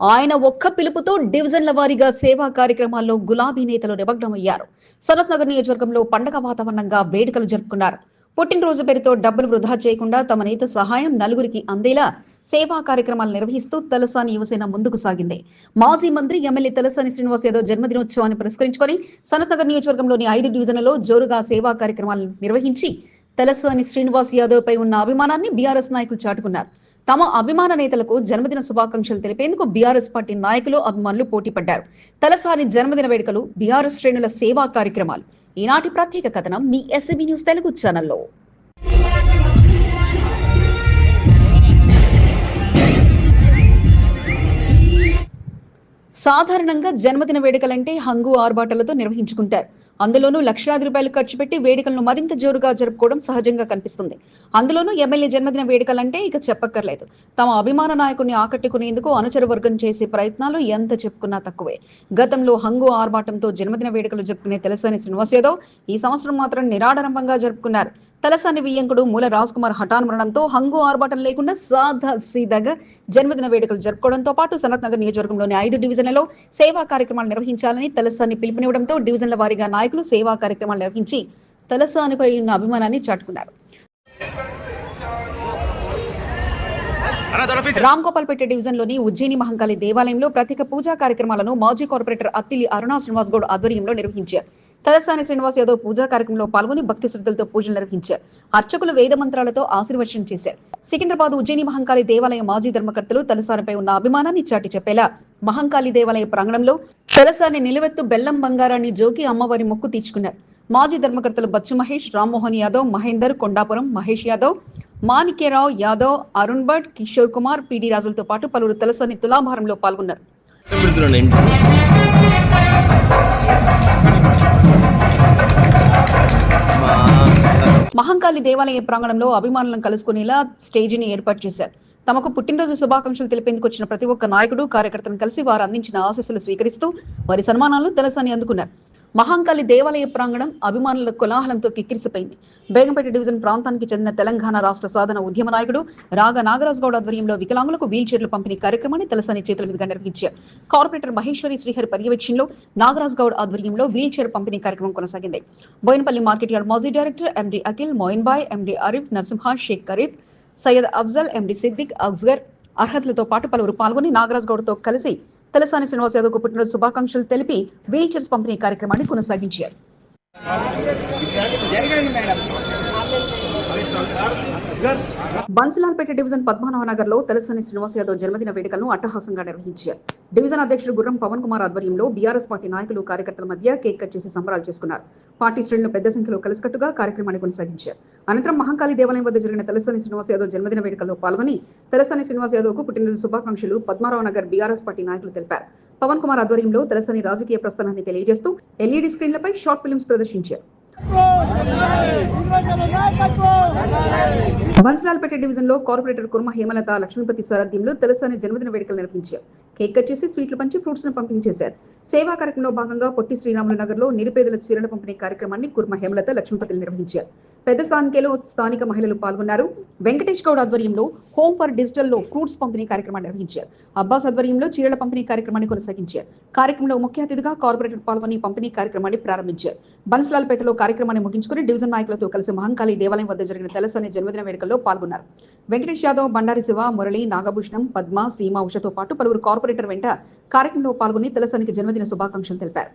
ఆయన ఒక్క పిలుపుతో డివిజన్ల వారీగా సేవా కార్యక్రమాల్లో గులాబీ నేతలు నిమగ్నమయ్యారు. సనత్ నగర్ నియోజకవర్గంలో పండగ వాతావరణంగా వేడుకలు జరుపుకున్నారు. పుట్టినరోజు పేరుతో డబ్బులు వృధా చేయకుండా తమ నేత సహాయం నలుగురికి అందేలా సేవా కార్యక్రమాలు నిర్వహిస్తూ తలసాని యువసేన ముందుకు సాగింది. మాజీ మంత్రి ఎమ్మెల్యే తలసాని శ్రీనివాస్ యాదవ్ జన్మదినోత్సవాన్ని పురస్కరించుకొని సనత్నగర్ నియోజకవర్గంలోని ఐదు డివిజన్లలో జోరుగా సేవా కార్యక్రమాలు నిర్వహించి తలసాని శ్రీనివాస్ యాదవ్ పై ఉన్న అభిమానాన్ని బీఆర్ఎస్ నాయకులు చాటుకున్నారు. తమ అభిమాన నేతలకు జన్మదిన శుభాకాంక్షలు తెలిపేందుకు బీఆర్ఎస్ పార్టీ నాయకులు అభిమానులు పోటీ పడ్డారు. తలసాని జన్మదిన వేడుకలు బీఆర్ఎస్ శ్రేణుల సేవా కార్యక్రమాలు. ఈనాటి ప్రత్యేక కథనం మీ ఎస్ఎబి న్యూస్ తెలుగు ఛానల్లో సాధారణంగా జన్మదిన వేడుకలంటే హంగు ఆర్బాటలతో నిర్వహించుకుంటారు. అందులోనూ లక్షలాది రూపాయలు ఖర్చు పెట్టి వేడుకలను మరింత జోరుగా జరుపుకోవడం సహజంగా కనిపిస్తుంది. అందులోనూ ఎమ్మెల్యే జన్మదిన వేడుకలంటే ఇక చెప్పక్కర్లేదు. తమ అభిమాన నాయకుడిని ఆకట్టుకునేందుకు అనుచర వర్గం చేసే ప్రయత్నాలు ఎంత చెప్పుకున్నా తక్కువే. గతంలో హంగు ఆర్భాటంతో జన్మదిన వేడుకలు జరుపుకునే తెలసాని శ్రీనివాస్ యాదవ్ ఈ సంవత్సరం మాత్రం నిరాడంబంగా జరుపుకున్నారు. తలసాని వియ్యంకుడు మూల రాజ్ కుమార్ హఠాన్ మరణంతో హంగు ఆర్భాటం లేకుండా సాదా సీదాగా జన్మదిన వేడుకలు జరుపుకోవడంతో పాటు సనత్ నగర్ నియోజకవర్గంలోని ఐదు డివిజన్లలో సేవా కార్యక్రమాలు నిర్వహించాలని తలసాని పిలుపునివ్వడంతో డివిజన్ల వారీగా నాయకులు సేవా కార్యక్రమాలు నిర్వహించి తలసానిపై ఉన్న అభిమానాన్ని చాటుకున్నారు. రామ్ గోపాల్పేట డివిజన్లోని ఉజ్జయిని మహంకాళి దేవాలయంలో ప్రత్యేక పూజా కార్యక్రమాలను మాజీ కార్పొరేటర్ అత్తిలి అరుణా శ్రీనివాస్ గౌడ్ ఆధ్వర్యంలో నిర్వహించారు. తలసాని శ్రీనివాస్ యాదవ్ పూజా కార్యక్రమంలో పాల్గొని భక్తి శ్రద్ధలతో పూజలు నిర్వహించారు. అర్చకులు వేద మంత్రాలతో ఆశీర్వచనం చేశారు. సికింద్రాబాద్ ఉజ్జయిని మహంకాళి దేవాలయ మాజీ ధర్మకర్తలు తలసానిపై ఉన్న అభిమానాన్ని చాటి చెప్పేలా మహంకాళి దేవాలయ ప్రాంగణంలో తలసాని నిలువెత్తు బెల్లం బంగారాన్ని జోకి అమ్మవారి మొక్కు తీర్చుకున్నారు. మాజీ ధర్మకర్తలు బచ్చు మహేష్ రామ్మోహన్ యాదవ్ మహేందర్ కొండాపురం మహేష్ యాదవ్ మాణిక్యరావు యాదవ్ అరుణ్ భట్ కిషోర్ కుమార్ పిడి రాజులతో పాటు పలువురు తలసాని తులాభారంలో పాల్గొన్నారు. మహంకాళి దేవాలయ ప్రాంగణంలో అభిమానులను కలుసుకునేలా స్టేజీని ఏర్పాటు చేశారు. తమకు పుట్టినరోజు శుభాకాంక్షలు తెలిపేందుకు వచ్చిన ప్రతి ఒక్క నాయకుడు కార్యకర్తను కలిసి వారు అందించిన ఆశీస్సులు స్వీకరిస్తూ వారి సన్మానాలను తలసాని అందుకున్నారు. మహంకాళి దేవాలయ ప్రాంగణం అభిమానుల కోలాహలంతో కిక్కిరిసిపోయింది. బేగంపేట డివిజన్ ప్రాంతానికి చెందిన తెలంగాణ రాష్ట్ర సాధన ఉద్యమ నాయకుడు రాగా నాగరాజ్ గౌడ్ ఆధ్వర్యంలో వికలాంగులకు వీల్ చైర్లు పంపిణీ కార్యక్రమాన్ని తలసాని చేతుల మీదుగా నిర్వహించారు. కార్పొరేటర్ మహేశ్వరి శ్రీహరి పర్యవేక్షణలో నాగరాజ్ గౌడ్ ఆధ్వర్యంలో వీల్ చైర్ పంపిణీ కార్యక్రమం కొనసాగింది. బోయినపల్లి మార్కెట్ యార్డ్ మాజీ director MD Akhil Moin Bhai MD Arif Narasimha Sheikh Karif Syed Afzal MD Siddiq Afzar అర్హతలతో పాటు పలువురు పాల్గొని నాగరాజ్ గౌడ్తో కలిసి తలసాని శ్రీనివాస్ యాదవ్ పుట్టినరోజు శుభాకాంక్షలు తెలిపి వీల్ చైర్స్ పంపిణీ కార్యక్రమాన్ని కొనసాగించారు. బన్సిలాల్పేట డివిజన్ పద్మనాభ నగర్లో తెలసని శ్రీనివాస్ యాదవ్ జన్మదిన వేడుకలను అట్టహాసంగా నిర్వహించారు. డివిజన్ అధ్యక్షుడు గుర్రం పవన్ కుమార్ ఆధ్వర్యంలో బీఆర్ఎస్ పార్టీ నాయకులు కార్యకర్తల మధ్య కేక్ కట్ చేసి సంబరాలు చేసుకున్నారు. పార్టీ శ్రేణులు పెద్ద సంఖ్యలో కలిసికట్టుగా కార్యక్రమాన్ని కొనసాగించారు. అనంతరం మహంకాళి దేవాలయం వద్ద జరిగిన తెలసని శ్రీనివాస్ యాదవ్ జన్మదిన వేడుకల్లో పాల్గొని తెలసని శ్రీనివాస్ యాదవ్కు పుట్టినరోజు శుభాకాంక్షలు పద్మారావు నగర్ బీఆర్ఎస్ పార్టీ నాయకులు తెలిపారు. పవన్ కుమార్ ఆధ్వర్యంలో తెలసని రాజకీయ ప్రస్థానాన్ని తెలియజేస్తూ ఎల్ఈడి స్క్రీన్లపై షార్ట్ ఫిల్మ్స్ ప్రదర్శించారు. బన్సలాల్పేట డివిజన్లో కార్పొరేటర్ కుర్మ హేమలత లక్ష్మీపతి సారథ్యంలో తెలసాని జన్మదిన వేడుకలు నిర్వహించారు. కేక్ కట్ చేసి స్వీట్లు పంచి ఫ్రూట్స్ను పంపిణీ చేశారు సేవా కార్యక్రమంలో భాగంగా పొట్టి శ్రీరాములు నగర్లో నిరుపేదల చీరల పంపిణీ కార్యక్రమాన్ని కుర్మ హేమలత లక్ష్మీపతిలు నిర్వహించారు. పెద్ద సంఖ్యలో స్థానిక మహిళలు పాల్గొన్నారు. వెంకటేష్ గౌడ్ ఆధ్వర్యంలో హోమ్ ఫర్ డిజిటల్లో ఫ్రూట్స్ పంపిణీ కార్యక్రమాన్ని నిర్వహించారు. అబ్బాస్ ఆధ్వర్యంలో చీరల పంపిణీ కార్యక్రమాన్ని కొనసాగించారు. కార్యక్రమంలో ముఖ్య అతిథిగా కార్పొరేటర్ పాల్గొని పంపిణీ కార్యక్రమాన్ని ప్రారంభించారు. బన్సలాల్పేటలో కార్యక్రమాన్ని ముగించుకుని డివిజన్ నాయకులతో కలిసి మహంకాళి దేవాలయం వద్ద జరిగిన తెలసని జన్మదిన వేడుకల్లో పాల్గొన్నారు. వెంకటేష్ యాదవ్ బండారి శివ మురళి నాగభూషణం పద్మ సీమ ఉషతో పాటు పలువురు కార్పొరేటర్ వెంట కార్యక్రమంలో పాల్గొని తెలసానికి జన్మదిన శుభాకాంక్షలు తెలిపారు.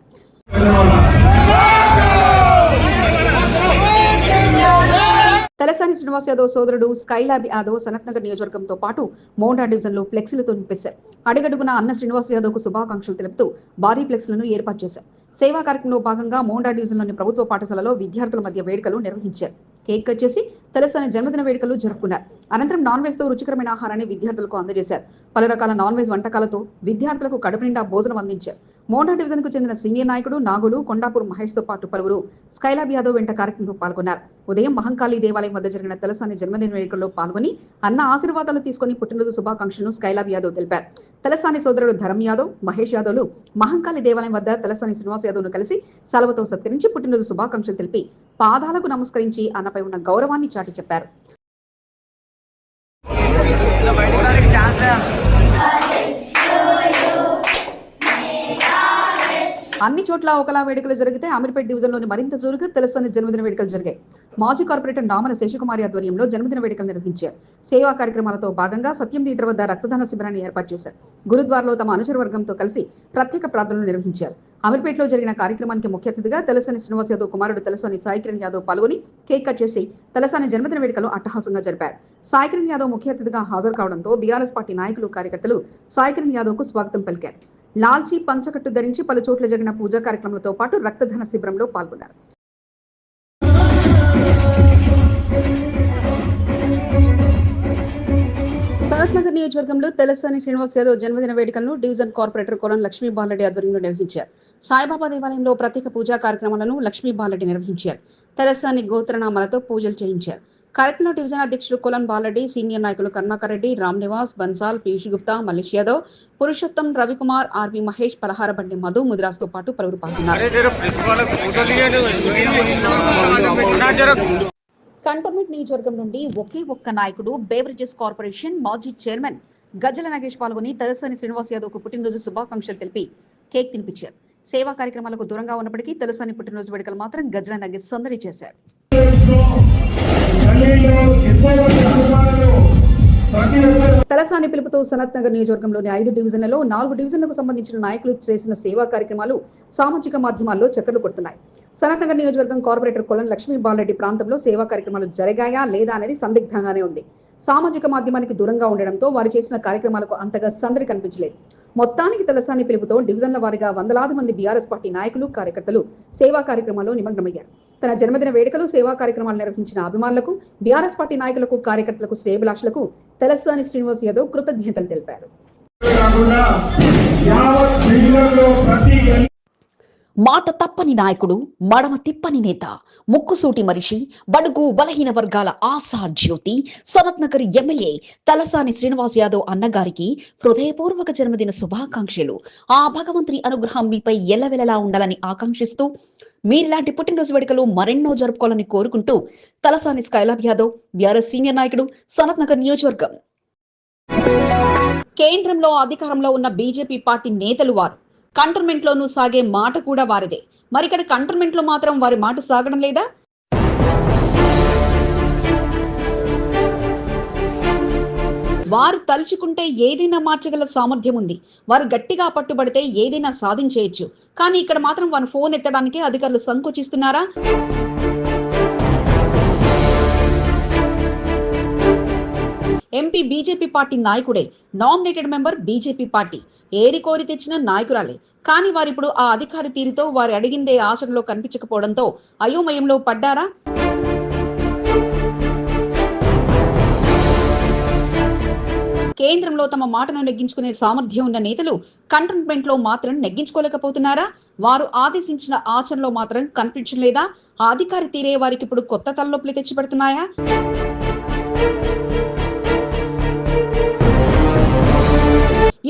తలసాని శ్రీనివాస్ యాదవ్ సోదరుడు స్కైలాబ్ యాదవ్ సనత్ నగర్ నియోజకవర్గంతో పాటు మోండా డివిజన్లో ఫ్లెక్సీలతో నింపేశారు. అడుగడుగున అన్న శ్రీనివాస్ యాదవ్కు శుభాకాంక్షలు తెలుపుతూ భారీ ఫ్లెక్స్లను ఏర్పాటు చేశారు. సేవా కార్యక్రమంలో భాగంగా మోండా డివిజన్లోని ప్రభుత్వ పాఠశాలలో విద్యార్థుల మధ్య వేడుకలు నిర్వహించారు. కేక్ కట్ చేసి తలసాని జన్మదిన వేడుకలు జరుపుకున్నారు. అనంతరం నాన్ వెజ్తో రుచికరమైన ఆహారాన్ని విద్యార్థులకు అందజేశారు. పలు రకాల నాన్ వెజ్ వంటకాలతో విద్యార్థులకు కడుపు నిండా భోజనం అందించారు. మోండా డివిజన్కు చెందిన సీనియర్ నాయకుడు నాగులు కొండాపూర్ మహేష్తో పాటు పలువురు స్కైలాబ్ యాదవ్ వెంట కార్యక్రమంలో పాల్గొన్నారు. ఉదయం మహంకాళి దేవాలయం వద్ద జరిగిన తలసాని జన్మదిన వేడుకల్లో పాల్గొని అన్న ఆశీర్వాదాలు తీసుకుని పుట్టినరోజు శుభాకాంక్షలను స్కైలాబ్ యాదవ్ తెలిపారు. తలసాని సోదరుడు ధరం యాదవ్ మహేష్ యాదవ్లు మహంకాళి దేవాలయం వద్ద తలసాని శ్రీనివాస్ యాదవ్ను కలిసి సెలవుతో సత్కరించి పుట్టినరోజు శుభాకాంక్షలు తెలిపి పాదాలకు నమస్కరించి అన్నపై ఉన్న గౌరవాన్ని చాటి చెప్పారు. అన్ని చోట్ల ఒకలా వేడుకలు జరిగితే అమీర్పేట్ డివిజన్లోని మరింత జోరుగా తెలుసని జన్మదిన వేడుకలు జరిగాయి. మాజీ కార్పొరేటర్ నామన శేషకుమారి ఆధ్వర్యంలో జన్మదిన వేడుకలు నిర్వహించారు. సేవా కార్యక్రమాలతో భాగంగా సత్యం థియేటర్ వద్ద రక్తదాన శిబిరాన్ని ఏర్పాటు చేశారు. గురుద్వారలో తమ అనుచర వర్గంతో కలిసి ప్రత్యేక ప్రార్థనలు నిర్వహించారు. అమీర్పేటలో జరిగిన కార్యక్రమానికి ముఖ్య అతిథిగా తెలసాని శ్రీనివాస్ యాదవ్ కుమారుడు తెలసని సాయికిరణ్ యాదవ్ పాల్గొని కేక్ కట్ చేసి తెలసాని జన్మదిన వేడుకలు అట్టహాసంగా జరిపారు. సాయికిరణ్ యాదవ్ ముఖ్య అతిథిగా హాజరు కావడంతో బీఆర్ఎస్ పార్టీ నాయకులు కార్యకర్తలు సాయికిరణ్ యాదవ్కు స్వాగతం పలికారు. లాల్చీ పంచకట్టు ధరించి పలు చోట్ల జరిగిన పూజా కార్యక్రమాలతో పాటు రక్తదాన శిబిరంలో పాల్గొన్నారు. నగర్ నియోజకవర్గంలో తెలసాని శ్రీనివాస్ యాదవ్ జన్మదిన వేడుకలను డివిజన్ కార్పొరేటర్ కొలం లక్ష్మీ బాలరెడ్డి ఆధ్వర్యంలో నిర్వహించారు. సాయిబాబా దేవాలయంలో ప్రత్యేక పూజా కార్యక్రమాలను లక్ష్మీ బాలరెడ్డి నిర్వహించారు. తెలసాని గోత్రనామాలతో పూజలు చేయించారు. కరెక్ట్లో డివిజన్ అధ్యక్షుడు కులన్ బాలరెడ్డి సీనియర్ నాయకులు కర్ణాకరెడ్డి రామ్ నివాస్ బన్సాల్ పీయూష్ గుప్తా మలేష్ యాదవ్ పురుషోత్తం రవికుమార్ ఆర్వి మహేష్ పలహారబండి మధు ముద్రాస్తో పాటు పలువురు పాల్గొన్నారు. కంటోన్మెంట్ నియోజకవర్గం నుండి ఒకే ఒక్క నాయకుడు బేవరేజెస్ కార్పొరేషన్ మాజీ చైర్మన్ గజల నాగేష్ పాల్గొని తలసాని శ్రీనివాస్ యాదవ్కు పుట్టినరోజు శుభాకాంక్షలు తెలిపి కేక్ తినిపించారు. సేవా కార్యక్రమాలకు దూరంగా ఉన్నప్పటికీ తలసాని పుట్టినరోజు వేడుకలు మాత్రం గజల నాగేష్ సందడి చేశారు. తలసాని పిలుపుతో సనత్ నగర్ నియోజకవర్గంలోని ఐదు డివిజన్లలో నాలుగు డివిజన్లకు సంబంధించిన నాయకులు చేసిన సేవా కార్యక్రమాలు సామాజిక మాధ్యమాల్లో చక్కర్లు కొడుతున్నాయి. సనత్ నగర్ నియోజకవర్గం కార్పొరేటర్ కొలం లక్ష్మీ బాలరెడ్డి ప్రాంతంలో సేవా కార్యక్రమాలు జరిగాయా లేదా అనేది సందిగ్ధంగానే ఉంది. సామాజిక మాధ్యమానికి దూరంగా ఉండడంతో వారు చేసిన కార్యక్రమాలకు అంతగా సందడి కనిపించలేదు. మొత్తానికి తలసాని పిలుపుతో డివిజన్ల వారీగా వందలాది మంది బీఆర్ఎస్ పార్టీ నాయకులు కార్యకర్తలు సేవా కార్యక్రమాల్లో నిమగ్నమయ్యారు. తన జన్మదిన వేడుకలు సేవా కార్యక్రమాలు నిర్వహించిన అభిమానులకు బీఆర్ఎస్ పార్టీ నాయకులకు కార్యకర్తలకు శ్రేయభిలాషులకు తెలసాని శ్రీనివాస్ యాదవ్ కృతజ్ఞతలు తెలిపారు. మాట తప్పని నాయకుడు మడమ తిప్పని నేత ముక్కుసూటి మనిషి బడుగు బలహీన వర్గాల ఆశా జ్యోతి సనత్ నగర్ ఎమ్మెల్యే తలసాని శ్రీనివాస్ యాదవ్ అన్నగారికి హృదయపూర్వక జన్మదిన శుభాకాంక్షలు. ఆ భగవంతుని అనుగ్రహం మీపై ఎల్లవెలలా ఉండాలని ఆకాంక్షిస్తూ మీరిలాంటి పుట్టినరోజు వేడుకలు మరెన్నో జరుపుకోవాలని కోరుకుంటూ Talasani Skylab Yadav BRS senior నాయకుడు సనత్ నగర్ నియోజకవర్గం. కేంద్రంలో అధికారంలో ఉన్న బీజేపీ పార్టీ నేతలు వారు కంటోన్మెంట్ లోనూ సాగే మాట కూడా వారిదే. మరి ఇక్కడ కంటోన్మెంట్లో మాత్రం వారి మాట సాగడం లేదా? వారు తలుచుకుంటే ఏదైనా మార్చగల సామర్థ్యం ఉంది. వారు గట్టిగా పట్టుబడితే ఏదైనా సాధించేయచ్చు. కానీ ఇక్కడ మాత్రం వారి ఫోన్ ఎత్తడానికే అధికారులు సంకోచిస్తున్నారా? ఎంపీ బీజేపీ పార్టీ నాయకుడే నామినేటెడ్ మెంబర్ బీజేపీ పార్టీ. ఏరి కోరి తెచ్చిన నాయకురాలే. కానీ వారిప్పుడు ఆ అధికారి తీరుతో వారు అడిగిందే ఆచరణలో కనిపించకపోవడంతో అయోమయంలో పడ్డారా? కేంద్రంలో తమ మాటను నెగ్గించుకునే సామర్థ్యం ఉన్న నేతలు కంటోన్మెంట్లో మాత్రం నెగ్గించుకోలేకపోతున్నారా? వారు ఆదేశించిన ఆచరణలో మాత్రం కనిపించలేదా? ఆ అధికారి తీరే వారికి ఇప్పుడు కొత్త తలనొప్పులు తెచ్చిపెడుతున్నాయా?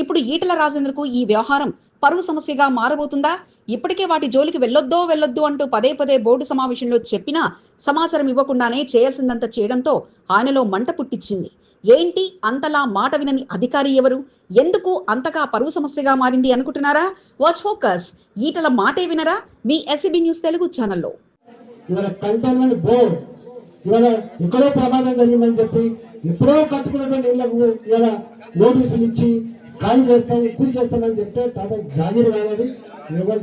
ఇప్పుడు ఈటల రాజేంద్రకు ఈ వ్యవహారం పరువు సమస్యగా మారబోతుందా? ఇప్పటికే వాటి జోలికి వెళ్ళొద్దో వెళ్ళొద్దు అంటూ పదే పదే బోర్డు సమావేశంలో చెప్పినా సమాచారం ఇవ్వకుండానే చేయాల్సిందంత చేయడంతో ఆయనలో మంట పుట్టించింది. ఏంటి అంతలా మాట వినని అధికారి ఎవరు? ఎందుకు అంతగా పరువు సమస్యగా మారింది అనుకుంటున్నారా? వాచ్ ఫోకస్ ఈటల మాటే వినరా? మీ ఎస్సీబీ న్యూస్ తెలుగు ఛానల్లో. ఇవాళ ఎక్కడో ప్రమాదం జరిగిందని చెప్పి ఎప్పుడో కట్టుకున్నటువంటి ఇళ్ళకు ఇవాళ నోటీసులు ఇచ్చి ఖాళీ చేస్తాను కూలి చేస్తానని చెప్తే తాత జాగీరు కావాలి ఎవరు?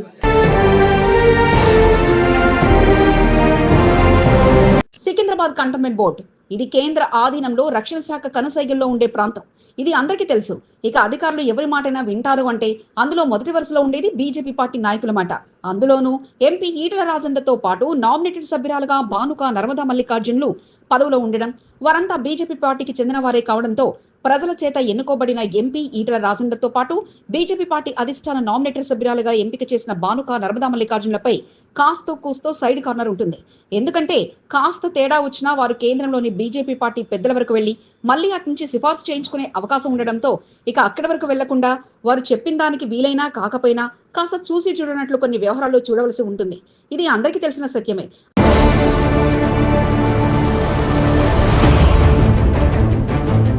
Secunderabad cantonment board. ఇది కేంద్ర ఆధీనంలో రక్షణ శాఖ కనుసైగల్లో ఉండే ప్రాంతం. ఇది అందరికీ తెలుసు. ఇక అధికారులు ఎవరి మాటైనా వింటారు అంటే అందులో మొదటి వరుసలో ఉండేది బీజేపీ పార్టీ నాయకుల మాట. అందులోనూ ఎంపీ ఈటల రాజేందర్తో పాటు నామినేటెడ్ సభ్యురాలుగా భానుక నర్మదా మల్లికార్జునులు పదవిలో ఉండడం వారంతా బీజేపీ పార్టీకి చెందిన వారే కావడంతో ప్రజల చేత ఎన్నుకోబడిన ఎంపీ ఈటల రాజేందర్తో పాటు బీజేపీ పార్టీ అధిష్టాన నామినేటర్ సభ్యురాలుగా ఎంపిక చేసిన భానుక నర్మదా మల్లికార్జునులపై కాస్తో కూస్తో సైడ్ కార్నర్ ఉంటుంది. ఎందుకంటే కాస్త తేడా వచ్చినా వారు కేంద్రంలోని బీజేపీ పార్టీ పెద్దల వరకు వెళ్ళి మళ్ళీ అటు నుంచి సిఫార్సు చేయించుకునే అవకాశం ఉండడంతో ఇక అక్కడి వరకు వెళ్ళకుండా వారు చెప్పిన దానికి వీలైనా కాకపోయినా కాస్త చూసి చూడనట్లు కొన్ని వ్యవహారాలు చూడవలసి ఉంటుంది. ఇది అందరికీ తెలిసిన సత్యమే.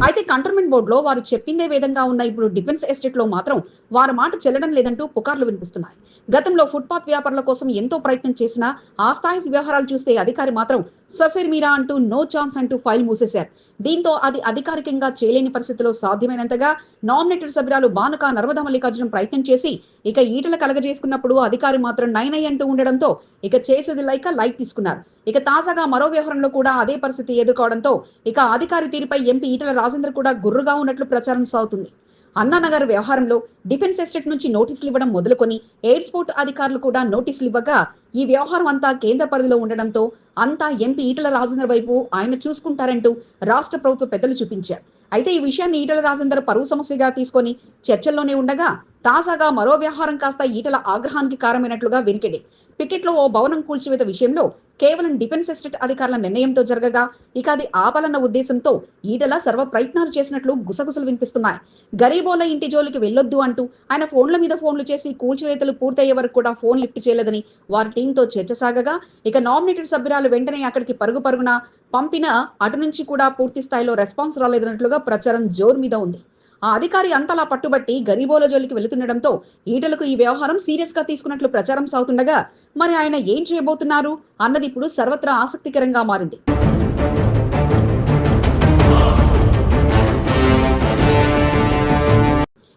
అయితే కంటోన్మెంట్ బోర్డులో వారు చెప్పిందే విధంగా ఉన్న ఇప్పుడు డిఫెన్స్ ఎస్టేట్లో మాత్రం వారి మాట చెల్లడం లేదంటూ పుకార్లు వినిపిస్తున్నాయి. గతంలో ఫుట్పాత్ వ్యాపారుల కోసం ఎంతో ప్రయత్నం చేసినా ఆ స్థాయి వ్యవహారాలు చూస్తే అధికారి మాత్రం ససేర్ మీరా అంటూ నో ఛాన్స్ అంటూ ఫైల్ మూసేశారు. దీంతో అది అధికారికంగా చేయలేని పరిస్థితిలో సాధ్యమైనంతగా నామినేటెడ్ సభ్యురాలు బానుక నర్మదా మల్లికార్జున ప్రయత్నం చేసి ఇక ఈటల కలగజేసుకున్నప్పుడు అధికారి మాత్రం నైన్ అయ్యి అంటూ ఉండడంతో ఇక చేసేది లైక లైక్ తీసుకున్నారు. ఇక తాజాగా మరో వ్యవహారంలో కూడా అదే పరిస్థితి ఎదుర్కోవడంతో ఇక అధికారి తీరుపై ఎంపీ ఈటల రాజేందర్ కూడా గుర్రుగా ఉన్నట్లు ప్రచారం సాగుతుంది. అన్నానగర్ వ్యవహారంలో డిఫెన్స్ ఎస్టేట్ నుంచి నోటీసులు ఇవ్వడం మొదలుకొని ఎయిర్పోర్ట్ అధికారులు కూడా నోటీసులు ఇవ్వగా ఈ వ్యవహారం అంతా కేంద్ర పరిధిలో ఉండడంతో అంతా ఎంపీ ఈటల రాజేందర్ వైపు ఆయన చూసుకుంటారంటూ రాష్ట్ర ప్రభుత్వ పెద్దలు చూపించారు. అయితే ఈ విషయాన్ని ఈటల రాజేందర్ పరువు సమస్యగా తీసుకొని చర్చల్లోనే ఉండగా తాజాగా మరో వ్యవహారం కాస్త ఈటల ఆగ్రహానికి కారమైనట్లుగా వెనికెడి పికెట్లో ఓ భవనం కూల్చివేత విషయంలో కేవలం డిఫెన్స్ ఎస్టేట్ అధికారుల నిర్ణయంతో జరగగా ఇక అది ఆపాలన్న ఉద్దేశంతో ఈటల సర్వ ప్రయత్నాలు చేసినట్లు గుసగుసలు వినిపిస్తున్నాయి. గరీబోల ఇంటి జోలికి వెళ్ళొద్దు అంటూ ఆయన ఫోన్ల మీద ఫోన్లు చేసి కూల్చివేతలు పూర్తయ్యే వరకు కూడా ఫోన్ లిఫ్ట్ చేయలేదని వారి టీంతో చర్చ సాగగా ఇక నామినేటెడ్ సభ్యురాలు వెంటనే అక్కడికి పరుగు పరుగున పంపిన అటు నుంచి కూడా పూర్తి స్థాయిలో రెస్పాన్స్ రాలేదన్నట్లుగా ప్రచారం జోరు మీద ఉంది. ఆ అధికారి అంతలా పట్టుబట్టి గరీబోల జోలికి వెళుతుండటంతో ఈటలకు ఈ వ్యవహారం సీరియస్గా తీసుకున్నట్లు ప్రచారం సాగుతుండగా మరి ఆయన ఏం చేయబోతున్నారు అన్నది ఇప్పుడు సర్వత్రా ఆసక్తికరంగా మారింది.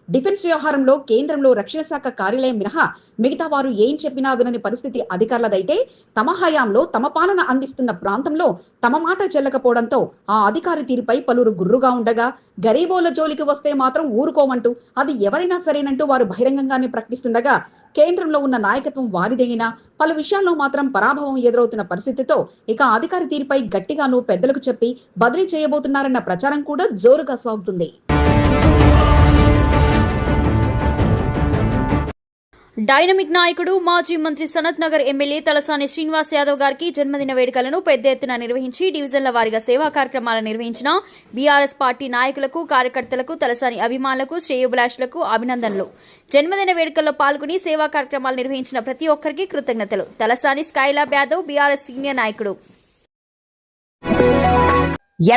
డిఫెన్స్ వ్యవహారంలో కేంద్రంలో రక్షణ శాఖ కార్యాలయం మినహా మిగతా వారు ఏం చెప్పినా వినని పరిస్థితి అధికారులదైతే తమ హయాంలో తమ పాలన అందిస్తున్న ప్రాంతంలో తమ మాట చెల్లకపోవడంతో ఆ అధికారి తీరుపై పలువురు గుర్రుగా ఉండగా గరీబోల జోలికి వస్తే మాత్రం ఊరుకోమంటూ అది ఎవరైనా సరేనంటూ వారు బహిరంగంగానే ప్రకటిస్తుండగా కేంద్రంలో ఉన్న నాయకత్వం వారిదైనా? పలు విషయాల్లో మాత్రం పరాభవం ఎదురవుతున్న పరిస్థితితో ఇక అధికారి తీరుపై గట్టిగాను పెద్దలకు చెప్పి బదిలీ చేయబోతున్నారన్న ప్రచారం కూడా జోరుగా సాగుతుంది. డైనమిక్ నాయకుడు మాజీ మంత్రి సనత్ నగర్ ఎమ్మెల్యే తలసాని శ్రీనివాస్ యాదవ్ గారికి జన్మదిన వేడుకలను పెద్ద ఎత్తున నిర్వహించి డివిజన్ల వారీగా సేవా కార్యక్రమాలు నిర్వహించిన బీఆర్ఎస్ పార్టీ నాయకులకు కార్యకర్తలకు తలసాని అభిమానులకు శ్రేయోభిలాషులకు అభినందనలు. జన్మదిన వేడుకల్లో పాల్గొని సేవా కార్యక్రమాలు నిర్వహించిన ప్రతి ఒక్కరికి కృతజ్ఞతలు. Talasani Skylab Yadav BRS senior నాయకుడు.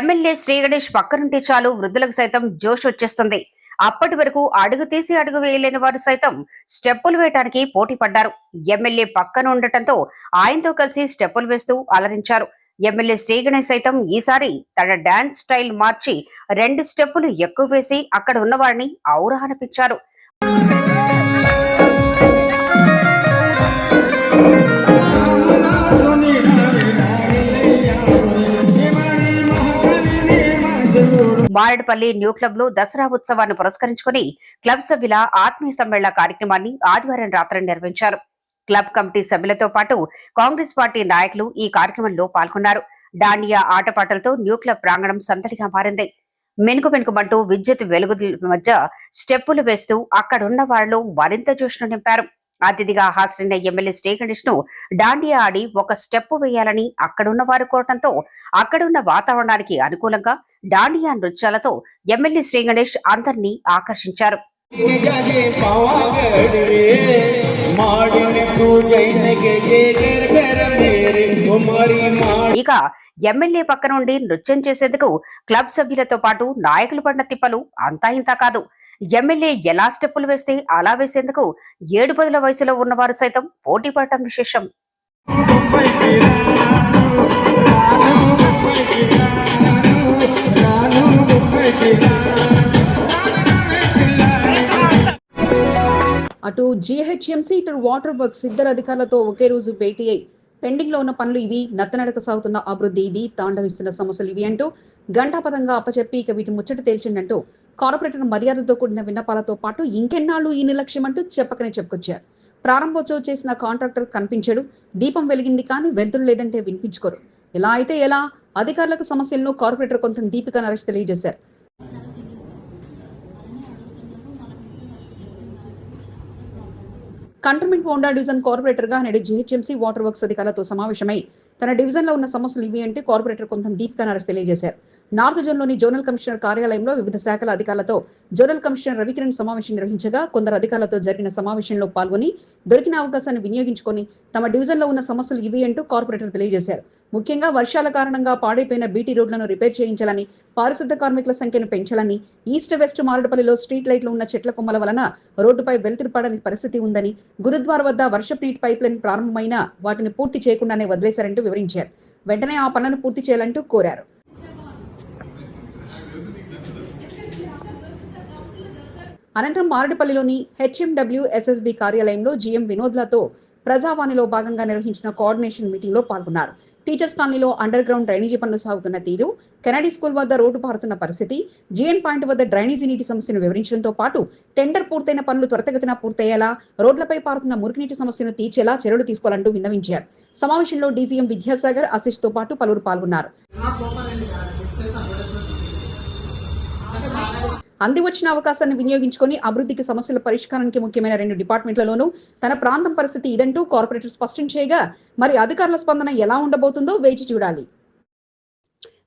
ఎమ్మెల్యే శ్రీ గణేష్ పక్కనుంటే చాలు వృద్ధులకు సైతం జోష్ వచ్చేస్తుంది. అప్పటి వరకు అడుగు తీసి అడుగు వేయలేని వారు సైతం స్టెప్పులు వేయటానికి పోటీ పడ్డారు. ఎమ్మెల్యే పక్కన ఉండటంతో ఆయనతో కలిసి స్టెప్పులు వేస్తూ అలరించారు. ఎమ్మెల్యే శ్రీగణేష్ సైతం ఈసారి తన డాన్స్ స్టైల్ మార్చి రెండు స్టెప్పులు ఎక్కువ వేసి అక్కడ ఉన్న వారిని మారేడుపల్లి న్యూ క్లబ్లో దసరా ఉత్సవాన్ని పురస్కరించుకుని క్లబ్ సభ్యుల ఆత్మీయ సమ్మేళన కార్యక్రమాన్ని ఆదివారం రాత్రి నిర్వహించారు. క్లబ్ కమిటీ సభ్యులతో పాటు కాంగ్రెస్ పార్టీ నాయకులు ఈ కార్యక్రమంలో పాల్గొన్నారు. డాండియా ఆటపాటలతో న్యూ క్లబ్ ప్రాంగణం సందడిగా మారింది. మెనుకు మెనుకుమంటూ విద్యుత్ వెలుగు మధ్య స్టెప్పులు వేస్తూ అక్కడున్న వారిలో మరింత జోష్ను నింపారు. అతిథిగా హాజరైన ఎమ్మెల్యే శ్రీగణేష్ను దాండియా ఆడి ఒక స్టెప్ వేయాలని అక్కడున్న వారు కోరటంతో అక్కడున్న వాతావరణానికి అనుకూలంగా దాండియా నృత్యాలతో ఎమ్మెల్యే శ్రీగణేష్ అందరినీ ఆకర్షించారు. ఇక ఎమ్మెల్యే పక్క నుండి నృత్యం చేసేందుకు క్లబ్ సభ్యులతో పాటు నాయకులు పడిన తిప్పలు అంతా ఇంత కాదు. ఎమ్మెల్యే ఎలా స్టెప్పులు వేస్తే అలా వేసేందుకు ఏడు పదుల వయసులో ఉన్నవారు సైతం పోటీ పడటం విశేషం. అటు జీహెచ్ఎంసీ ఇటు వాటర్ వర్క్స్ ఇద్దరు అధికారులతో ఒకే రోజు భేటీ అయి పెండింగ్లో ఉన్న పనులు ఇవి నత్తనడక సాగుతున్న అభివృద్ధి ఇది తాండవిస్తున్న సమస్యలు ఇవి అంటూ గంటాపదంగా అప్పచెప్పి ఇక వీటి ముచ్చట తేల్చిందంటూ కార్పొరేటర్ మర్యాదతో కూడిన విన్నపాలతో పాటు ఇంకెన్నాళ్ళు ఈ నిర్లక్ష్యం అంటూ చెప్పకనే చెప్పుకొచ్చారు. ప్రారంభోత్సవం చేసిన కాంట్రాక్టర్ కనిపించాడు. దీపం వెలిగింది కానీ వెలుతురు లేదంటే వినిపించుకోరు. ఎలా అయితే ఎలా అధికారులకు సమస్యలను కార్పొరేటర్ కొంత దీపిక నరేష్ తెలియజేశారు. కంటర్మెంట్ హోండా డివిజన్ కార్పొరేటర్గా నేడు జీహెచ్ఎంసీ వాటర్ వర్క్స్ అధికారులతో సమావేశమై తన డివిజన్లో ఉన్న సమస్యలు ఇవి అంటే కార్పొరేటర్ కొంత దీపికా నరేష్ తెలియజేశారు. నార్త్ జోన్లోని జోనల్ కమిషనర్ కార్యాలయంలో వివిధ శాఖల అధికారులతో జోనల్ కమిషనర్ రవికిరణ్ సమావేశం నిర్వహించగా కొందరు అధికారులతో జరిగిన సమావేశంలో పాల్గొని దొరికిన అవకాశాన్ని వినియోగించుకొని తమ డివిజన్లో ఉన్న సమస్యలు ఇవి అంటూ కార్పొరేటర్ తెలియజేశారు. ముఖ్యంగా వర్షాల కారణంగా పాడైపోయిన బీటీ రోడ్లను రిపేర్ చేయించాలని పారిశుద్ధ కార్మికుల సంఖ్యను పెంచాలని ఈస్ట్ వెస్ట్ మారడపల్లిలో స్ట్రీట్ లైట్లు ఉన్న చెట్ల కొమ్మల వలన రోడ్డుపై వెలుతురు పడని పరిస్థితి ఉందని గురుద్వార వద్ద వర్షపు నీటి పైప్ లైన్ ప్రారంభమైన వాటిని పూర్తి చేయకుండానే వదిలేశారంటూ వివరించారు. వెంటనే ఆ పనులను పూర్తి చేయాలంటూ కోరారు. అనంతరం మారడిపల్లిలోని హెచ్ఎండబ్ల్యూ ఎస్ఎస్బి కార్యాలయంలో జీఎం వినోద్లతో ప్రజావాణిలో భాగంగా నిర్వహించిన కోఆర్డినేషన్ మీటింగ్లో పాల్గొన్నారు. టీచర్స్ కాలనీలో అండర్ గ్రౌండ్ డ్రైనేజీ పనులు సాగుతున్న తీరు కెనడీ స్కూల్ వద్ద రోడ్డు పారుతున్న పరిస్థితి జిఎన్ పాయింట్ వద్ద డ్రైనేజీ నీటి సమస్యను వివరించడంతో పాటు టెండర్ పూర్తయిన పనులు త్వరితగతిన పూర్తయ్యేలా రోడ్లపై పారుతున్న మురికినీటి సమస్యను తీర్చేలా చర్యలు తీసుకోవాలంటూ విన్నవించారు. సమావేశంలో డీజీఎం విద్యాసాగర్ ఆశిష్తో పాటు పలువురు పాల్గొన్నారు. అంది వచ్చిన అవకాశాన్ని వినియోగించుకొని అభివృద్ధికి సమస్యల పరిష్కారానికి ముఖ్యమైన రెండు డిపార్ట్మెంట్లలోనూ తన ప్రాంతం పరిస్థితి ఇదంటూ కార్పొరేటర్ స్పష్టం చేయగా మరి అధికారుల స్పందన ఎలా ఉండబోతుందో వేచి చూడాలి.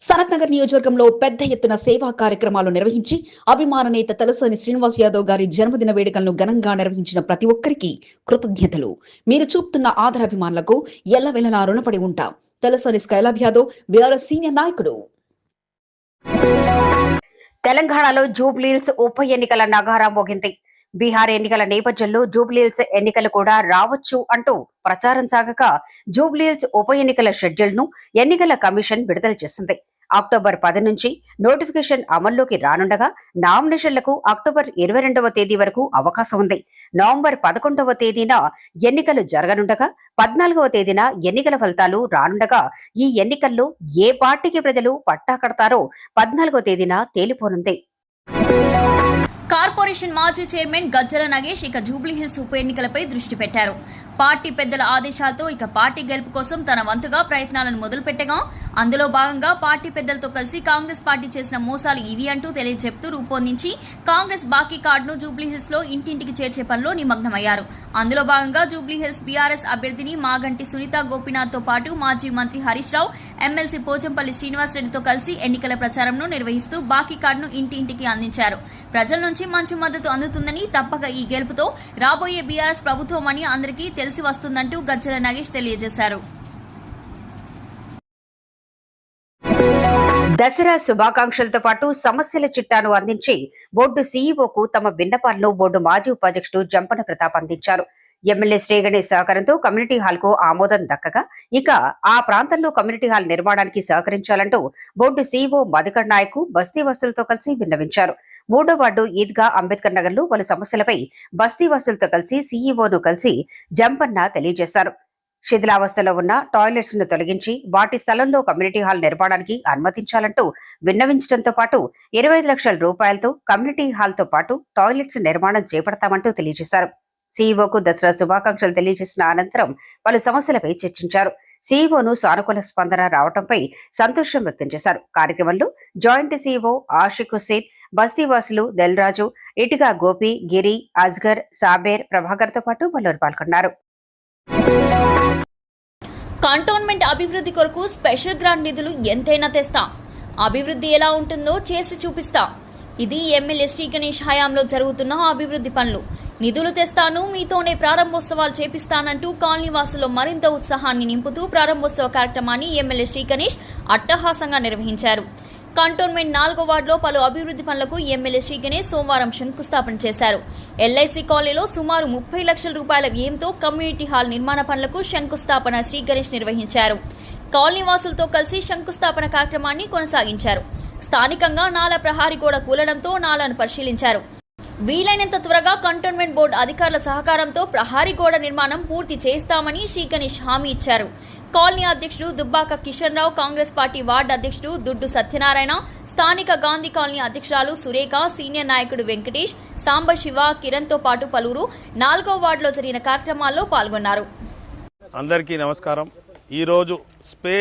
సనత్ నగర్ నియోజకవర్గంలో పెద్ద ఎత్తున సేవా కార్యక్రమాలు నిర్వహించి అభిమాన నేత తలసాని శ్రీనివాస్ యాదవ్ గారి జన్మదిన వేడుకలను ఘనంగా నిర్వహించిన ప్రతి ఒక్కరికి కృతజ్ఞతలు. మీరు చూపుతున్న ఆదరాభిమానులకు ఎల్లవెల్లలా రుణపడి ఉంటాం. Talasani Skylab Yadav BRS senior నాయకుడు. తెలంగాణలో జూబ్లీల్స్ ఉప ఎన్నికల నగారా మోగింది. బీహార్ ఎన్నికల నేపథ్యంలో జూబ్లీల్స్ ఎన్నికలు కూడా రావచ్చు అంటూ ప్రచారం సాగక జూబ్లీల్స్ ఉప ఎన్నికల షెడ్యూల్ను ఎన్నికల కమిషన్ విడుదల చేసింది. అక్టోబర్ పది నుంచి నోటిఫికేషన్ అమల్లోకి రానుండగా నామినేషన్లకు అక్టోబర్ ఇరవై రెండవ తేదీ వరకు అవకాశం ఉంది. నవంబర్ పదకొండవ తేదీన ఎన్నికలు జరగనుండగా పద్నాలుగవ తేదీన ఎన్నికల ఫలితాలు రానుండగా ఈ ఎన్నికల్లో ఏ పార్టీకి ప్రజలు పట్టా కడతారో పద్నాలుగవ తేదీన తేలిపోనుంది. కార్పొరేషన్ మాజీ చైర్మన్ గజ్జల నగేష్ ఇక జూబ్లీహిల్స్ ఉప ఎన్నికలపై దృష్టి పెట్టారు. పార్టీ పెద్దల ఆదేశాలతో ఇక పార్టీ గెలుపు కోసం తన వంతుగా ప్రయత్నాలను మొదలుపెట్టగా అందులో భాగంగా పార్టీ పెద్దలతో కలిసి కాంగ్రెస్ పార్టీ చేసిన మోసాలు ఇవి అంటూ తెలియజెప్తూ రూపొందించి కాంగ్రెస్ బాకీ కార్డును జూబ్లీహిల్స్లో ఇంటింటికి చేర్చే పనిలో నిమగ్నమయ్యారు. అందులో భాగంగా జూబ్లీహిల్స్ బీఆర్ఎస్ అభ్యర్థిని మాగంటి సునీత గోపీనాథ్తో పాటు మాజీ మంత్రి హరీష్ రావు ఎమ్మెల్సీ పోచంపల్లి శ్రీనివాస్ రెడ్డితో కలిసి ఎన్నికల ప్రచారంను నిర్వహిస్తూ బాకీ కార్డును ఇంటింటికి అందించారు. ప్రజల నుంచి మంచి మద్దతు అందుతుందని తప్పక ఈ గెలుపుతో రాబోయే బీఆర్ఎస్ ప్రభుత్వం అని అందరికీ తెలిసి వస్తుందంటూ గజ్జల నగేష్ తెలియజేశారు. దసరా శుభాకాంక్షలతో పాటు సమస్యల చిట్టాను అందించి బోర్డు సీఈఓకు తమ విన్నపాలను బోర్డు మాజీ ఉపాధ్యక్షుడు జంపన ప్రతాప్ అందించారు. ఎమ్మెల్యే శ్రీగణేష్ సహకారంతో కమ్యూనిటీ హాల్కు ఆమోదం దక్కగా ఇక ఆ ప్రాంతంలో కమ్యూనిటీ హాల్ నిర్మాణానికి సహకరించాలంటూ బోర్డు సీఈఓ మధుకర్ నాయక్ బస్తీ వసతులతో కలిసి విన్నవించారు. మూడో వార్డు ఈద్గా అంబేద్కర్ నగర్లో పలు సమస్యలపై బస్తీ వసూలతో కలిసి సీఈఓను కలిసి జంపన్న తెలియజేశారు. శిథిలావస్థలో ఉన్న టాయిలెట్స్ను తొలగించి వాటి స్థలంలో కమ్యూనిటీ హాల్ నిర్మాణానికి అనుమతించాలంటూ విన్నవించడంతో పాటు ఇరవై లక్షల రూపాయలతో కమ్యూనిటీ హాల్తో పాటు టాయిలెట్స్ నిర్మాణం చేపడతామంటూ తెలియజేశారు. సీఈఓకు దసరా శుభాకాంక్షలు తెలియజేసిన అనంతరం పలు సమస్యలపై చర్చించారు. సీఈఓను సానుకూల స్పందన రావడంపై సంతోషం వ్యక్తం చేశారు. కార్యక్రమంలో జాయింట్ సీఈఓ ఆషిక్ హుసేన్ బస్తీవాసులు దెల్రాజు ఇటుగా గోపి గిరి అజ్గర్ సాబేర్ ప్రభాకర్తో పాటు పలువురు పాల్గొన్నారు. కంటోన్మెంట్ అభివృద్ధి కొరకు స్పెషల్ గ్రాంట్ నిధులు ఎంతైనా తెస్తా. అభివృద్ధి ఎలా ఉంటుందో చేసి చూపిస్తా. ఇది ఎమ్మెల్యే శ్రీ గణేష్ హయాంలో జరుగుతున్న అభివృద్ధి పనులు. నిధులు తెస్తాను మీతోనే ప్రారంభోత్సవాలు చేపిస్తానంటూ కాలనీవాసుల్లో మరింత ఉత్సాహాన్ని నింపుతూ ప్రారంభోత్సవ కార్యక్రమాన్ని ఎమ్మెల్యే శ్రీ గణేష్ అట్టహాసంగా నిర్వహించారు. కంటోన్మెంట్ నాలుగో వార్డులో పలు అభివృద్ధి పనులకు ఎమ్మెల్యే శ్రీ గణేష్ సోమవారం శంకుస్థాపన చేశారు. ఎల్ఐసి కాలనీలో సుమారు ముప్పై లక్షల రూపాయల వ్యయంతో కమ్యూనిటీ హాల్ నిర్మాణ పనులకు శంకుస్థాపన శ్రీ గణేష్ నిర్వహించారు. కాలనీవాసులతో కలిసి శంకుస్థాపన కార్యక్రమాన్ని కొనసాగించారు. స్థానికంగా నాల ప్రహారీ గోడ కూలడంతో నాలను పరిశీలించారు. వీలైనంత త్వరగా కంటోన్మెంట్ బోర్డు అధికారుల సహకారంతో ప్రహారీ గోడ నిర్మాణం పూర్తి చేస్తామని శ్రీ గణేష్ హామీ ఇచ్చారు. కాలనీ అధ్యక్షుడు దుబ్బాక కిషన్ రావు కాంగ్రెస్ పార్టీ వార్డు అధ్యక్షుడు దుడ్డు సత్యనారాయణ స్థానిక గాంధీ కాలనీ అధ్యక్షురాలు సురేఖ సీనియర్ నాయకుడు వెంకటేష్ సాంబశివ కిరణ్తో పాటు పలువురు నాలుగో వార్డులో జరిగిన కార్యక్రమాల్లో పాల్గొన్నారు. అందరికీ నమస్కారం. ఈరోజు స్పే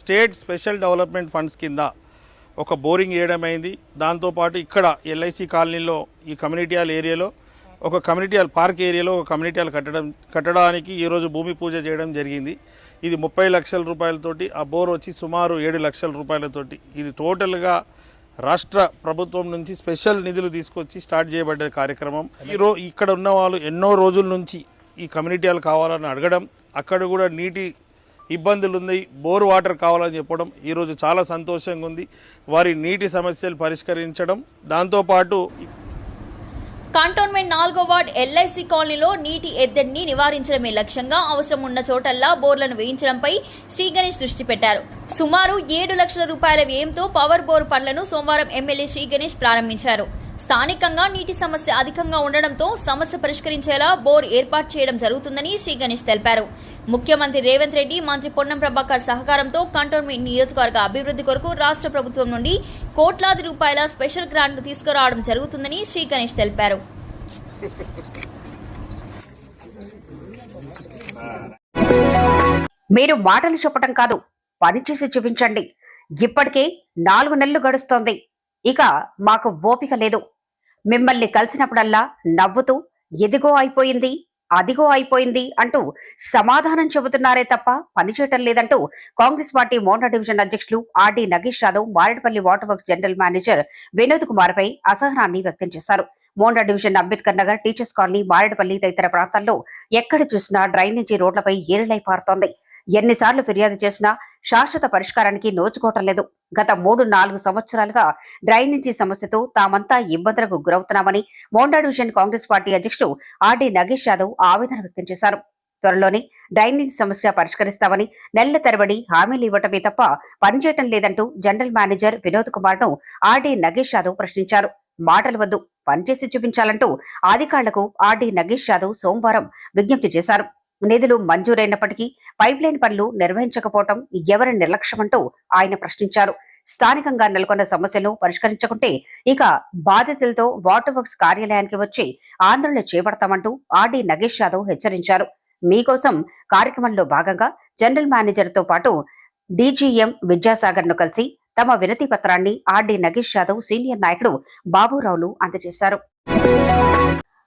స్టేట్ స్పెషల్ డెవలప్మెంట్ ఫండ్స్ కింద ఒక బోరింగ్ వేయడమైంది దాంతోపాటు ఇక్కడ ఎల్ఐసి కాలనీలో ఈ కమ్యూనిటీ హాల్ ఏరియాలో ఒక కమ్యూనిటీ హాల్ పార్క్ ఏరియాలో ఒక కమ్యూనిటీ హాల్ కట్టడం కట్టడానికి ఈరోజు భూమి పూజ చేయడం జరిగింది. ఇది ముప్పై లక్షల రూపాయలతోటి ఆ బోర్ వచ్చి సుమారు ఏడు లక్షల రూపాయలతోటి. ఇది టోటల్గా రాష్ట్ర ప్రభుత్వం నుంచి స్పెషల్ నిధులు తీసుకొచ్చి స్టార్ట్ చేయబడ్డ కార్యక్రమం. ఈరోజు ఇక్కడ ఉన్న వాళ్ళు ఎన్నో రోజుల నుంచి ఈ కమ్యూనిటీ హాల్ కావాలని అడగడం అక్కడ కూడా నీటి ఇబ్బందులు ఉన్నాయి బోర్ వాటర్ కావాలని చెప్పడం ఈరోజు చాలా సంతోషంగా ఉంది. వారి నీటి సమస్యలు పరిష్కరించడం దాంతోపాటు కంటోన్మెంట్ నాలుగో వార్డ్ ఎల్ఐసి కాలనీలో నీటి ఎద్దడిని నివారించడమే లక్ష్యంగా అవసరం ఉన్న చోటల్లా బోర్లను వేయించడంపై శ్రీ గణేష్ దృష్టి పెట్టారు. సుమారు ఏడు లక్షల రూపాయల వ్యయంతో పవర్ బోర్ పనులను సోమవారం ఎమ్మెల్యే శ్రీ గణేష్ ప్రారంభించారు. స్థానికంగా నీటి సమస్య అధికంగా ఉండడంతో సమస్య పరిష్కరించేలా బోర్ ఏర్పాటు చేయడం జరుగుతుందని శ్రీ గణేష్ తెలిపారు. ముఖ్యమంత్రి రేవంత్ రెడ్డి మంత్రి పొన్నం ప్రభాకర్ సహకారంతో కంటోన్మెంట్ నియోజకవర్గ అభివృద్ధి కొరకు రాష్ట్ర ప్రభుత్వం నుండి కోట్లాది రూపాయల స్పెషల్ గ్రాంట్లు తీసుకురావడం జరుగుతుందని శ్రీ గణేష్ తెలిపారు. మీరు మాటలు చెప్పటం కాదు పనిచేసి చూపించండి. ఇప్పటికే నాలుగు నెలలు గడుస్తోంది. ఇక మాకు ఓపిక లేదు. మిమ్మల్ని కలిసినప్పుడల్లా నవ్వుతూ ఎదిగో అయిపోయింది అదిగో అయిపోయింది అంటూ సమాధానం చెబుతున్నారే తప్ప పనిచేయటం లేదంటూ కాంగ్రెస్ పార్టీ మోండా డివిజన్ అధ్యక్షులు R D Nagesh Yadav Maredpally water works general manager Vinod Kumar పై అసహనాన్ని వ్యక్తం చేశారు. Monda division Ambedkar Nagar teachers colony Maredpally తదితర ప్రాంతాల్లో ఎక్కడ చూసినా డ్రైనేజీ రోడ్లపై ఏరులై పారుతోంది. ఎన్నిసార్లు ఫిర్యాదు చేసినా శాశ్వత పరిష్కారానికి నోచుకోవటం లేదు. గత మూడు నాలుగు సంవత్సరాలుగా డ్రైనేజీ సమస్యతో తామంతా ఇబ్బందులకు గురవుతున్నామని మోండా డివిజన్ కాంగ్రెస్ పార్టీ అధ్యక్షుడు ఆర్డీ నగేష్ యాదవ్ ఆవేదన వ్యక్తం చేశారు. త్వరలోనే డ్రైనేజ్ సమస్య పరిష్కరిస్తామని నెలల తరబడి హామీలు ఇవ్వటమే తప్ప పనిచేయటం లేదంటూ జనరల్ మేనేజర్ వినోద్ కుమార్ను ఆర్డీ నగేష్ యాదవ్ ప్రశ్నించారు. మాటలు వద్దు పనిచేసి చూపించాలంటూ అధికారులకు ఆర్డీ నగేష్ యాదవ్ సోమవారం విజ్ఞప్తి చేశారు. నిధులు మంజూరైనప్పటికీ పైప్లైన్ పనులు నిర్వహించకపోవటం ఎవరి నిర్లక్ష్యమంటూ ఆయన ప్రశ్నించారు. స్థానికంగా నెలకొన్న సమస్యలను పరిష్కరించకుంటే ఇక బాధితులతో వాటర్ వర్క్స్ కార్యాలయానికి వచ్చి ఆందోళన చేపడతామంటూ ఆర్డీ నగేష్ యాదవ్ హెచ్చరించారు. మీకోసం కార్యక్రమంలో భాగంగా జనరల్ మేనేజర్తో పాటు డీజీఎం విద్యాసాగర్ను కలిసి తమ వినతి పత్రాన్ని ఆర్డీ నగేష్ యాదవ్ సీనియర్ నాయకుడు బాబురావులు అందజేశారు.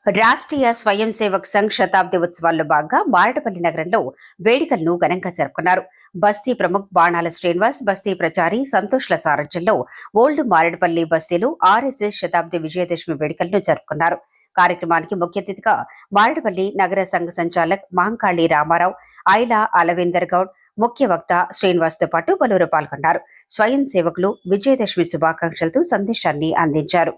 రాష్ట్రీయ స్వయం సేవక్ సంఘ్ శతాబ్ది ఉత్సవాల్లో భాగంగా మారటపల్లి నగరంలో వేడుకలను ఘనంగా జరుపుకున్నారు. బస్తీ ప్రముఖ్ బాణాల శ్రీనివాస్ బస్తీ ప్రచారి సంతోష్ల సారథ్యంలో ఓల్డ్ మారేడుపల్లి బస్తీలో ఆర్ఎస్ఎస్ శతాబ్ది విజయదశమి వేడుకలను జరుపుకున్నారు. కార్యక్రమానికి ముఖ్య అతిథిగా మారేడుపల్లి నగర సంఘ సంచాలక్ మహంకాళి రామారావు ఐలా అలవేందర్ గౌడ్ ముఖ్య వక్త శ్రీనివాస్తో పాటు పలువురు పాల్గొన్నారు. స్వయం సేవకులు విజయదశమి శుభాకాంక్షలతో సందేశాన్ని అందించారు.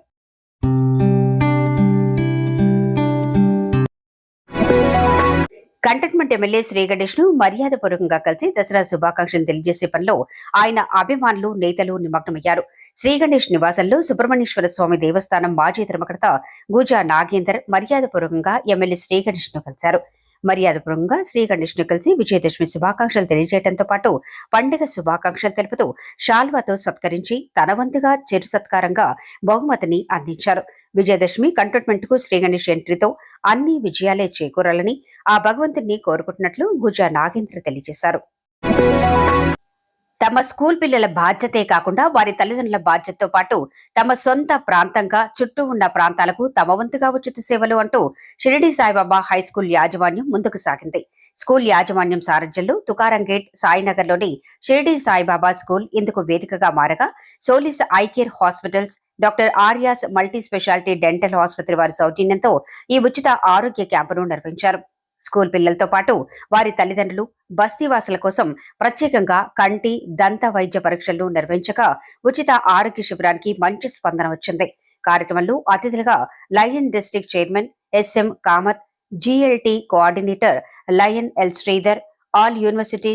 కంటోన్మెంట్ ఎమ్మెల్యే శ్రీగణేష్ను మర్యాదపూర్వకంగా కలిసి దసరా శుభాకాంక్షలు తెలియజేసే పనిలో ఆయన అభిమానులు నేతలు నిమగ్నమయ్యారు. శ్రీగణేష్ నివాసంలో సుబ్రహ్మణ్యేశ్వర స్వామి దేవస్థానం మాజీ ధర్మకర్త గుజా నాగేందర్ మర్యాదపూర్వకంగా ఎమ్మెల్యే శ్రీగణేష్ను కలిశారు. మర్యాదపూర్వకంగా శ్రీ ను కలిసి విజయదశమి శుభాకాంక్షలు తెలియజేయడంతో పాటు పండుగ శుభాకాంక్షలు తెలుపుతూ షాల్వాతో సత్కరించి తన వంతుగా చెరు సత్కారంగా బహుమతిని అందించారు. విజయదశమి కంటోన్మెంట్కు శ్రీగణేష్ ఎంట్రీతో అన్ని విజయాలే చేకూరాలని ఆ భగవంతుణ్ణి కోరుకుంటున్నట్లు గుజా నాగేంద్ర తెలియజేశారు. తమ స్కూల్ పిల్లల బాధ్యతే కాకుండా వారి తల్లిదండ్రుల బాధ్యతతో పాటు తమ సొంత ప్రాంతంగా చుట్టూ ఉన్న ప్రాంతాలకు తమ వంతుగా ఉచిత సేవలు అంటూ షిరిడి సాయిబాబా హై స్కూల్ యాజమాన్యం ముందుకు సాగింది. స్కూల్ యాజమాన్యం సారథ్యంలో తుకారం గేట్ సాయినగర్లోని షిరిడి సాయిబాబా స్కూల్ ఇందుకు వేదికగా మారగా Solis eye care hospitals doctor Aryas multi speciality dental ఆసుపత్రి వారి సౌజన్యంతో ఈ ఉచిత ఆరోగ్య క్యాంపును నిర్వహించారు. స్కూల్ పిల్లలతో పాటు వారి తల్లిదండ్రులు బస్తీవాసుల కోసం ప్రత్యేకంగా కంటి దంత వైద్య పరీక్షలు నిర్వహించగా ఉచిత ఆరోగ్య శిబిరానికి మంచి స్పందన వచ్చింది. కార్యక్రమంలో అతిథులుగా lion district chairman S M Kamath GLT coordinator lion L. Sridhar all university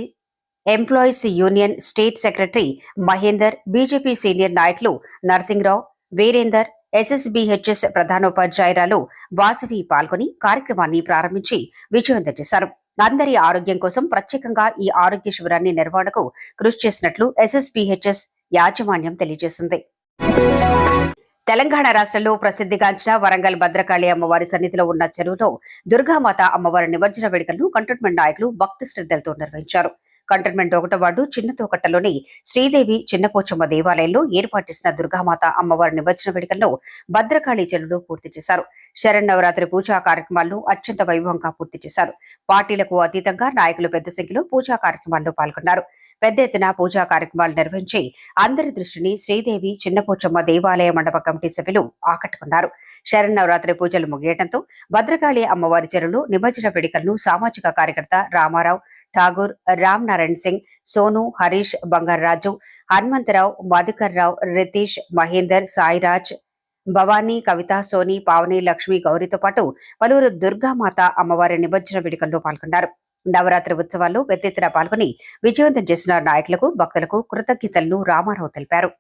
employees union state secretary Mahender BJP senior నాయకులు నరసింహరావు వీరేందర్ ఎస్ఎస్బిహెచ్ఎస్ ప్రధానోపాధ్యాయురాలు వాసవి పాల్గొని కార్యక్రమాన్ని ప్రారంభించి విజయవంతం చేశారు అందరి ఆరోగ్యం కోసం ప్రత్యేకంగా ఈ ఆరోగ్య శిబిరాన్ని నిర్వహణకు కృషి చేసినట్లు ఎస్ఎస్బిహెచ్ఎస్ యాజమాన్యం తెలియజేసింది. తెలంగాణ రాష్ట్రంలో ప్రసిద్ధిగాంచిన వరంగల్ భద్రకాళి అమ్మవారి సన్నిధిలో ఉన్న చెరువులో దుర్గామాత అమ్మవారి నిమజ్జన వేడుకలను కంటోన్మెంట్ నాయకులు భక్తి శ్రద్ధలతో నిర్వహించారు. కంటోన్మెంట్ ఒకటో వార్డు చిన్నతోకట్టలోని శ్రీదేవి చిన్నపోచమ్మ దేవాలయంలో ఏర్పాటు చేసిన దుర్గామాత అమ్మవారి నిమజ్జన వేడుకల్లో భద్రకాళి చెరువులు పూర్తి చేశారు. శరన్నవరాత్రి పూజా కార్యక్రమాలను అత్యంత వైభవంగా పూర్తి చేశారు. పార్టీలకు అతీతంగా నాయకులు పెద్ద సంఖ్యలో పూజా కార్యక్రమాల్లో పాల్గొన్నారు. పెద్ద ఎత్తున పూజా కార్యక్రమాలు నిర్వహించి అందరి దృష్టిని శ్రీదేవి చిన్నపోచమ్మ దేవాలయ మండప కమిటీ సభ్యులు ఆకట్టుకున్నారు. శరన్నవరాత్రి పూజలు ముగియటంతో భద్రకాళి అమ్మవారి చెరువులు నిమజ్జన వేడుకలను సామాజిక కార్యకర్త రామారావు ఠాగూర్ రామ్ నారాయణ్ సింగ్ సోను హరీష్ బంగారాజు హనుమంతరావు మధుకర్ రావు రితీష్ మహేందర్ సాయిరాజ్ భవానీ కవిత సోని పావని లక్ష్మి గౌరితో పాటు పలువురు దుర్గామాత అమ్మవారి నిమజ్జన వేడుకల్లో పాల్గొన్నారు. నవరాత్రి ఉత్సవాల్లో పెద్ద ఎత్తున పాల్గొని విజయవంతం చేసిన నాయకులకు భక్తులకు కృతజ్ఞతలను రామారావు తెలిపారు.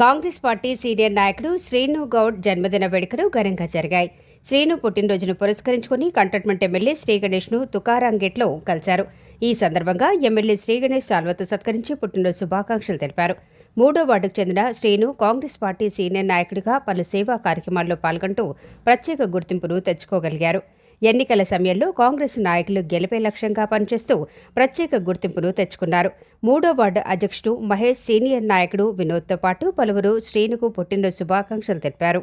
కాంగ్రెస్ పార్టీ సీనియర్ నాయకుడు శ్రీను గౌడ్ జన్మదిన వేడుకలు ఘనంగా జరిగాయి. శ్రీను పుట్టినరోజును పురస్కరించుకుని కంటోన్మెంట్ ఎమ్మెల్యే శ్రీ తుకారాంగేట్లో కలిశారు. ఈ సందర్భంగా ఎమ్మెల్యే శ్రీ గణేష్ సాల్వతో సత్కరించి పుట్టినరోజు శుభాకాంక్షలు తెలిపారు. మూడో వార్డుకు చెందిన శ్రీను కాంగ్రెస్ పార్టీ సీనియర్ నాయకుడిగా పలు సేవా కార్యక్రమాల్లో పాల్గొంటూ ప్రత్యేక గుర్తింపును తెచ్చుకోగలిగారు. ఎన్నికల సమయంలో కాంగ్రెస్ నాయకులు గెలిపే లక్ష్యంగా పనిచేస్తూ ప్రత్యేక గుర్తింపును తెచ్చుకున్నారు. మూడో వార్డు అధ్యక్షుడు మహేష్ సీనియర్ నాయకుడు వినోద్తో పాటు పలువురు శ్రీనుకు పుట్టినరోజు శుభాకాంక్షలు తెలిపారు.